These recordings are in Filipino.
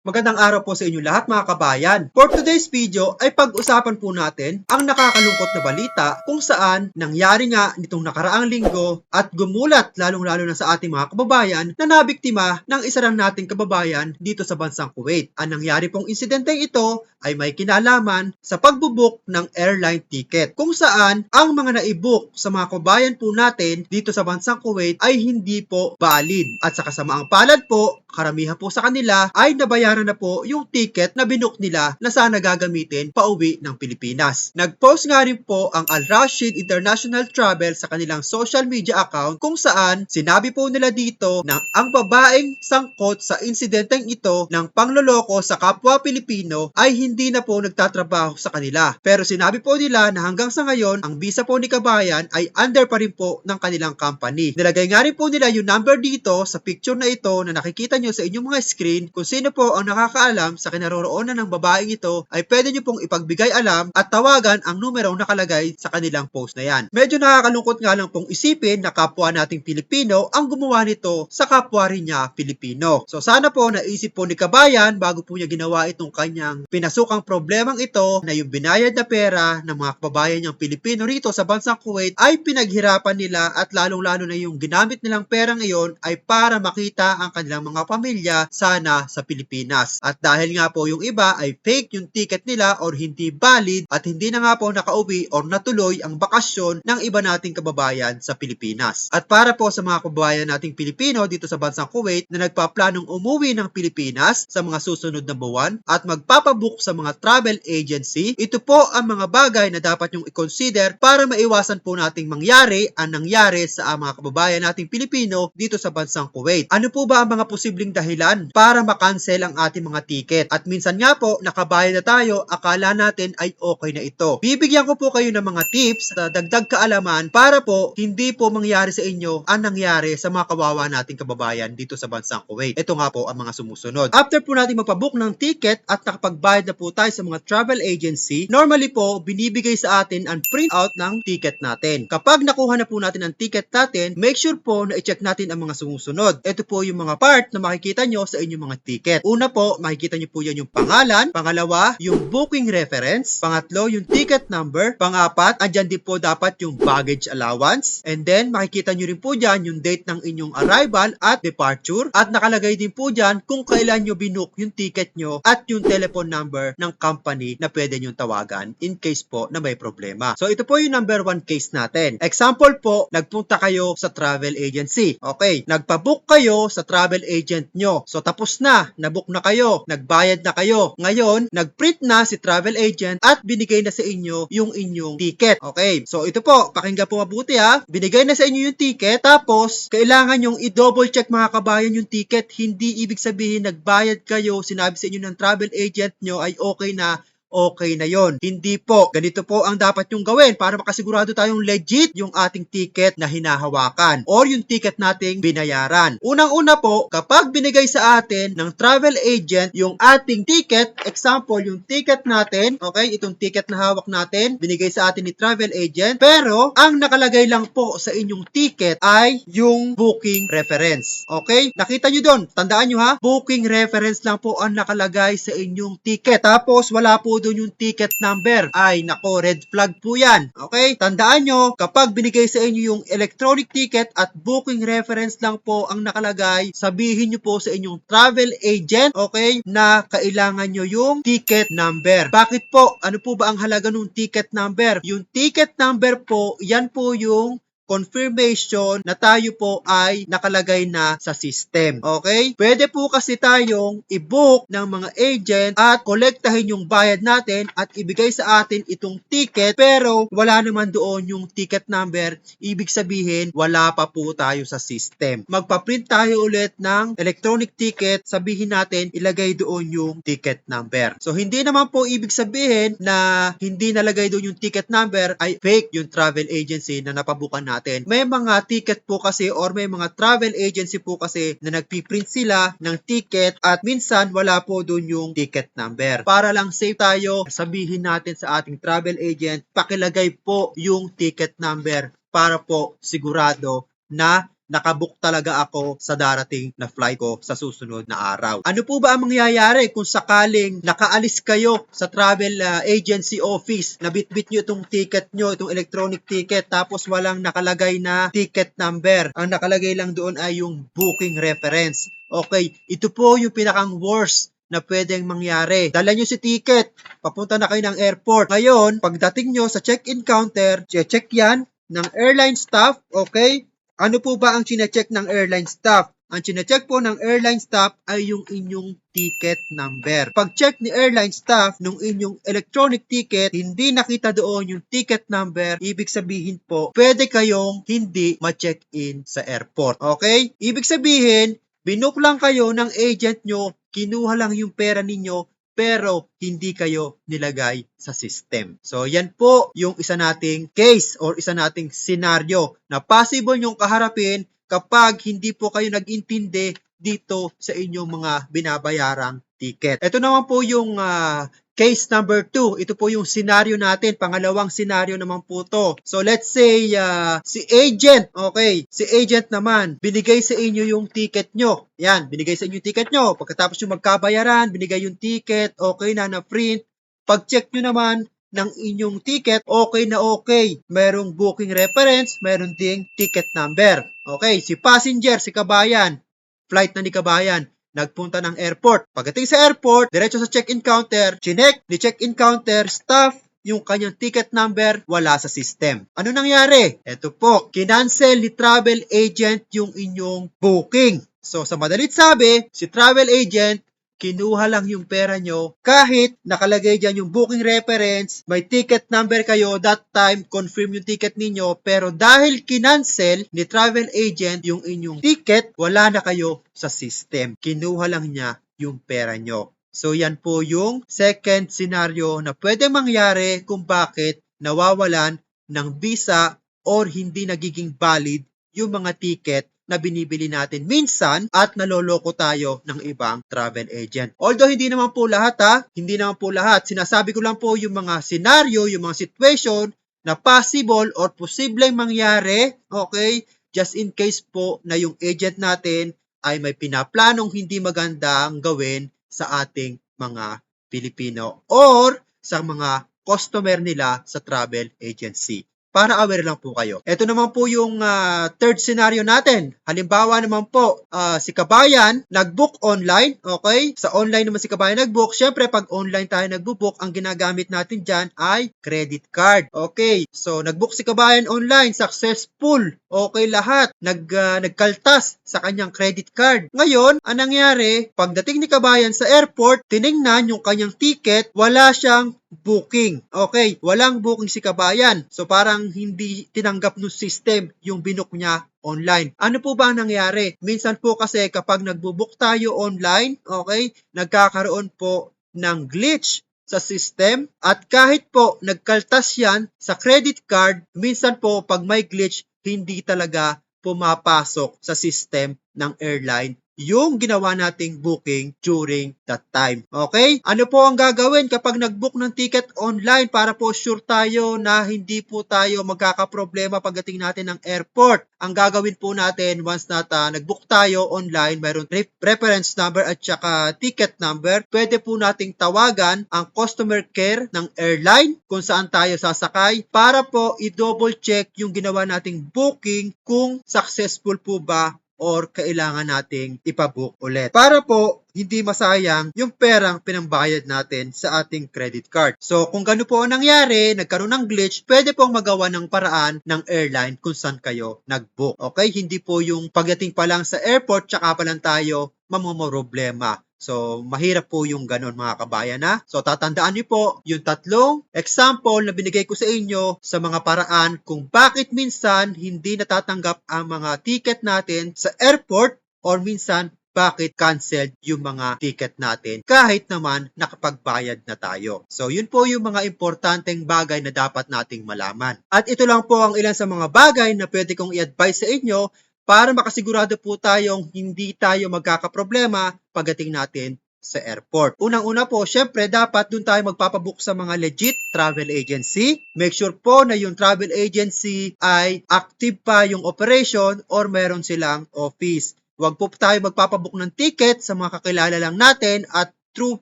Magandang araw po sa inyo lahat mga kabayan. For today's video ay pag-usapan po natin ang nakakalungkot na balita kung saan nangyari nga nitong nakaraang linggo at gumulat lalong-lalo na sa ating mga kababayan na nabiktima ng isa lang nating kababayan dito sa bansang Kuwait. Ang nangyari pong insidente ito ay may kinalaman sa pagbubuk ng airline ticket kung saan ang mga naibuk sa mga kababayan po natin dito sa bansang Kuwait ay hindi po valid. At sa kasamaang palad po, karamihan po sa kanila ay nabayaran na po yung ticket na binook nila na sana gagamitin pauwi ng Pilipinas. Nag-post nga rin po ang Al Rashid International Travel sa kanilang social media account kung saan sinabi po nila dito na ang babaeng sangkot sa insidenteng ito ng pangloloko sa kapwa Pilipino ay hindi na po nagtatrabaho sa kanila. Pero sinabi po nila na hanggang sa ngayon, ang visa po ni Kabayan ay under pa rin po ng kanilang company. Nilagay nga rin po nila yung number dito sa picture na ito na nakikita nyo sa inyong mga screen kung sino po ang nakakaalam sa kinaroroonan ng babaeng ito ay pwede nyo pong ipagbigay alam at tawagan ang numerong nakalagay sa kanilang post na yan. Medyo nakakalungkot nga lang pong isipin na kapwa nating Pilipino ang gumawa nito sa kapwa rin niya Pilipino. So sana po naisip po ni Kabayan bago po niya ginawa itong kanyang pinasukang problemang ito na yung binayad na pera ng mga kababayan niyang Pilipino rito sa bansang Kuwait ay pinaghirapan nila at lalong-lalo na yung ginamit nilang pera ngayon ay para makita ang kanilang mga pamilya sana sa Pilipinas. At dahil nga po yung iba ay fake yung ticket nila or hindi valid at hindi na nga po nakauwi or natuloy ang bakasyon ng iba nating kababayan sa Pilipinas. At para po sa mga kababayan nating Pilipino dito sa bansang Kuwait na nagpaplanong umuwi ng Pilipinas sa mga susunod na buwan at magpapabook sa mga travel agency, ito po ang mga bagay na dapat yung i-consider para maiwasan po nating mangyari ang nangyari sa mga kababayan nating Pilipino dito sa bansang Kuwait. Ano po ba ang mga posibleng dahilan para makancel ang ating mga ticket? At minsan nga po, nakabayad na tayo, akala natin ay okay na ito. Bibigyan ko po kayo ng mga tips sa dagdag kaalaman para po hindi po mangyari sa inyo ang nangyari sa mga kawawa nating kababayan dito sa bansang Kuwait. Ito nga po ang mga sumusunod. After po natin magpabook ng ticket at nakapagbayad na po tayo sa mga travel agency, normally po, binibigay sa atin ang printout ng ticket natin. Kapag nakuha na po natin ang ticket natin, make sure po na i-check natin ang mga sumusunod. Ito po yung mga part na makikita nyo sa inyong mga ticket. Una po, makikita nyo po yan yung pangalan. Pangalawa, yung booking reference. Pangatlo, yung ticket number. Pangapat, andyan din po dapat yung baggage allowance. And then, makikita nyo rin po dyan yung date ng inyong arrival at departure. At nakalagay din po dyan kung kailan nyo binook yung ticket nyo at yung telephone number ng company na pwede nyo tawagan in case po na may problema. So, ito po yung number one case natin. Example po, nagpunta kayo sa travel agency. Okay, nagpabook kayo sa travel agent nyo. So, tapos na, nabook na kayo, nagbayad na kayo. Ngayon, nagprint na si travel agent at binigay na sa inyo yung inyong ticket. Okay, so ito po, pakinggan po mabuti ha. Binigay na sa inyo yung ticket, tapos kailangan yung i-double check mga kabayan yung ticket. Hindi ibig sabihin nagbayad kayo, sinabi sa inyo ng travel agent nyo ay okay na okay na yon. Hindi po. Ganito po ang dapat yung gawin para makasigurado tayong legit yung ating ticket na hinahawakan or yung ticket nating binayaran. Unang-una po, kapag binigay sa atin ng travel agent yung ating ticket, example, yung ticket natin, okay, itong ticket na hawak natin, binigay sa atin ni travel agent, pero ang nakalagay lang po sa inyong ticket ay yung booking reference. Okay? Nakita nyo doon, tandaan nyo ha, booking reference lang po ang nakalagay sa inyong ticket. Tapos wala po doon yung ticket number. Ay, nako, red flag po yan. Okay? Tandaan nyo, kapag binigay sa inyo yung electronic ticket at booking reference lang po ang nakalagay, sabihin nyo po sa inyong travel agent, okay, na kailangan nyo yung ticket number. Bakit po? Ano po ba ang halaga ng ticket number? Yung ticket number po, yan po yung confirmation na tayo po ay nakalagay na sa system. Okay? Pwede po kasi tayong i-book ng mga agent at kolektahin yung bayad natin at ibigay sa atin itong ticket pero wala naman doon yung ticket number. Ibig sabihin, wala pa po tayo sa system. Magpa-print tayo ulit ng electronic ticket, sabihin natin ilagay doon yung ticket number. So hindi naman po ibig sabihin na hindi nalagay doon yung ticket number ay fake yung travel agency na napabukan natin. May mga ticket po kasi or may mga travel agency po kasi na nagpiprint sila ng ticket at minsan wala po doon yung ticket number. Para lang safe tayo, sabihin natin sa ating travel agent, pakilagay po yung ticket number para po sigurado na nakabook talaga ako sa darating na flight ko sa susunod na araw. Ano po ba ang mangyayari kung sakaling nakaalis kayo sa travel uh, agency office, nabitbit nyo itong ticket nyo, itong electronic ticket, tapos walang nakalagay na ticket number. Ang nakalagay lang doon ay yung booking reference. Okay, ito po yung pinakang worst na pwedeng mangyari. Dala nyo si ticket, papunta na kayo ng airport. Ngayon, pagdating nyo sa check-in counter, check yan ng airline staff, okay? Ano po ba ang chinecheck ng airline staff? Ang chinecheck po ng airline staff ay yung inyong ticket number. Pag check ni airline staff nung inyong electronic ticket, hindi nakita doon yung ticket number, ibig sabihin po, pwede kayong hindi ma-check in sa airport. Okay? Ibig sabihin, binook lang kayo ng agent nyo, kinuha lang yung pera ninyo, pero hindi kayo nilagay sa system. So, yan po yung isa nating case or isa nating senaryo na possible yung kaharapin kapag hindi po kayo nag-intindi dito sa inyong mga binabayarang ticket. Ito naman po yung ah, case number 2. Ito po yung senaryo natin. Pangalawang senaryo naman po to. So let's say ah, si agent, okay, si agent naman, binigay sa inyo yung ticket nyo. Yan, binigay sa inyo yung ticket nyo. Pagkatapos yung magkabayaran, binigay yung ticket, okay na na print. Pag-check nyo naman ng inyong ticket, okay na okay. Merong booking reference, meron ding ticket number. Okay, si passenger, si kabayan, flight na ni kabayan, nagpunta ng airport. Pagdating sa airport, diretso sa check-in counter, chinek ni check-in counter staff yung kanyang ticket number wala sa system. Ano nangyari? Ito po, kinancel ni travel agent yung inyong booking. So sa madalit sabi, si travel agent kinuha lang yung pera nyo kahit nakalagay dyan yung booking reference, may ticket number kayo, that time confirm yung ticket ninyo, pero dahil kinancel ni travel agent yung inyong ticket, wala na kayo sa system. Kinuha lang niya yung pera nyo. So yan po yung second scenario na pwede mangyari kung bakit nawawalan ng visa or hindi nagiging valid yung mga ticket na binibili natin minsan at naloloko tayo ng ibang travel agent. Although hindi naman po lahat ha, hindi naman po lahat. Sinasabi ko lang po yung mga scenario, yung mga situation na possible or posibleng mangyari, okay? Just in case po na yung agent natin ay may pinaplanong hindi magandang gawin sa ating mga Pilipino or sa mga customer nila sa travel agency para aware lang po kayo. Ito naman po yung ah, third scenario natin. Halimbawa naman po, ah, si Kabayan nag-book online, okay? Sa online naman si Kabayan nag-book. Siyempre, pag online tayo nag-book, ang ginagamit natin dyan ay credit card. Okay, so nag-book si Kabayan online, successful. Okay lahat. Nag, ah, nagkaltas sa kanyang credit card. Ngayon, ang nangyari, pagdating ni Kabayan sa airport, tiningnan yung kanyang ticket, wala siyang booking. Okay, walang booking si kabayan. So parang hindi tinanggap ng system yung binook niya online. Ano po ba ang nangyari? Minsan po kasi kapag nagbo-book tayo online, okay, nagkakaroon po ng glitch sa system at kahit po nagkaltas yan sa credit card, minsan po pag may glitch, hindi talaga pumapasok sa system ng airline yung ginawa nating booking during that time. Okay? Ano po ang gagawin kapag nag-book ng ticket online para po sure tayo na hindi po tayo magkakaproblema pagdating natin ng airport? Ang gagawin po natin once na ta, nag-book tayo online, mayroon re- reference number at saka ticket number, pwede po nating tawagan ang customer care ng airline kung saan tayo sasakay para po i-double check yung ginawa nating booking kung successful po ba or kailangan nating ipabook ulit. Para po hindi masayang yung perang pinambayad natin sa ating credit card. So, kung gano po ang nangyari, nagkaroon ng glitch, pwede pong magawa ng paraan ng airline kung saan kayo nag-book. Okay? Hindi po yung pagdating pa lang sa airport, tsaka pa lang tayo mamomroblema. So, mahirap po yung ganun mga kabayan na. So, tatandaan niyo po yung tatlong example na binigay ko sa inyo sa mga paraan kung bakit minsan hindi natatanggap ang mga ticket natin sa airport or minsan bakit canceled yung mga ticket natin kahit naman nakapagbayad na tayo. So, yun po yung mga importanteng bagay na dapat nating malaman. At ito lang po ang ilan sa mga bagay na pwede kong i-advise sa inyo para makasigurado po tayong hindi tayo magkakaproblema pagdating natin sa airport. Unang-una po, syempre dapat dun tayo magpapabook sa mga legit travel agency. Make sure po na yung travel agency ay active pa yung operation or meron silang office. Huwag po tayo magpapabook ng ticket sa mga kakilala lang natin at through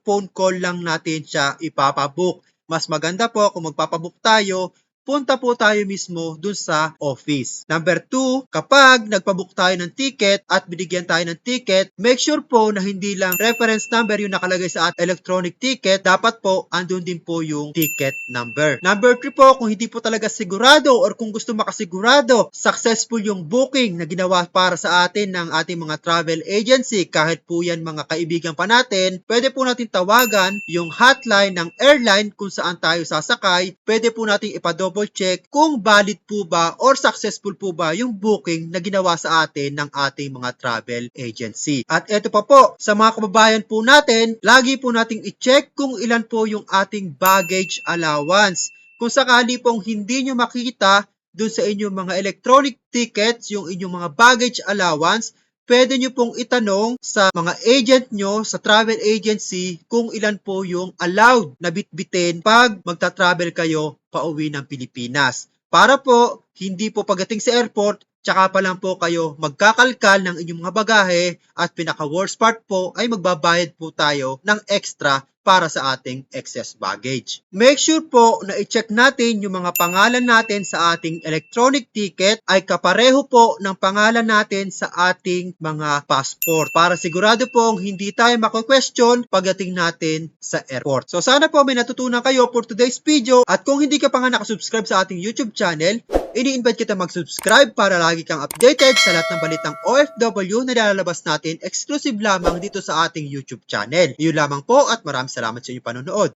phone call lang natin siya ipapabook. Mas maganda po kung magpapabook tayo punta po tayo mismo dun sa office. Number two, kapag nagpabook tayo ng ticket at binigyan tayo ng ticket, make sure po na hindi lang reference number yung nakalagay sa electronic ticket, dapat po andun din po yung ticket number. Number three po, kung hindi po talaga sigurado or kung gusto makasigurado, successful yung booking na ginawa para sa atin ng ating mga travel agency, kahit po yan mga kaibigan pa natin, pwede po natin tawagan yung hotline ng airline kung saan tayo sasakay, pwede po natin ipadouble check kung valid po ba or successful po ba yung booking na ginawa sa atin ng ating mga travel agency. At eto pa po, sa mga kababayan po natin, lagi po nating i-check kung ilan po yung ating baggage allowance. Kung sakali pong hindi nyo makita dun sa inyong mga electronic tickets, yung inyong mga baggage allowance, pwede nyo pong itanong sa mga agent nyo sa travel agency kung ilan po yung allowed na bitbitin pag magta-travel kayo pauwi ng Pilipinas. Para po, hindi po pagdating sa airport, tsaka pa lang po kayo magkakalkal ng inyong mga bagahe at pinaka-worst part po ay magbabayad po tayo ng extra para sa ating excess baggage. Make sure po na i-check natin yung mga pangalan natin sa ating electronic ticket ay kapareho po ng pangalan natin sa ating mga passport para sigurado pong hindi tayo mako-question pagdating natin sa airport. So sana po may natutunan kayo for today's video at kung hindi ka pa nga nakasubscribe sa ating YouTube channel, ini-invite kita mag-subscribe para lagi kang updated sa lahat ng balitang OFW na nilalabas natin exclusive lamang dito sa ating YouTube channel. Yun lamang po at maraming salamat sa inyong panonood.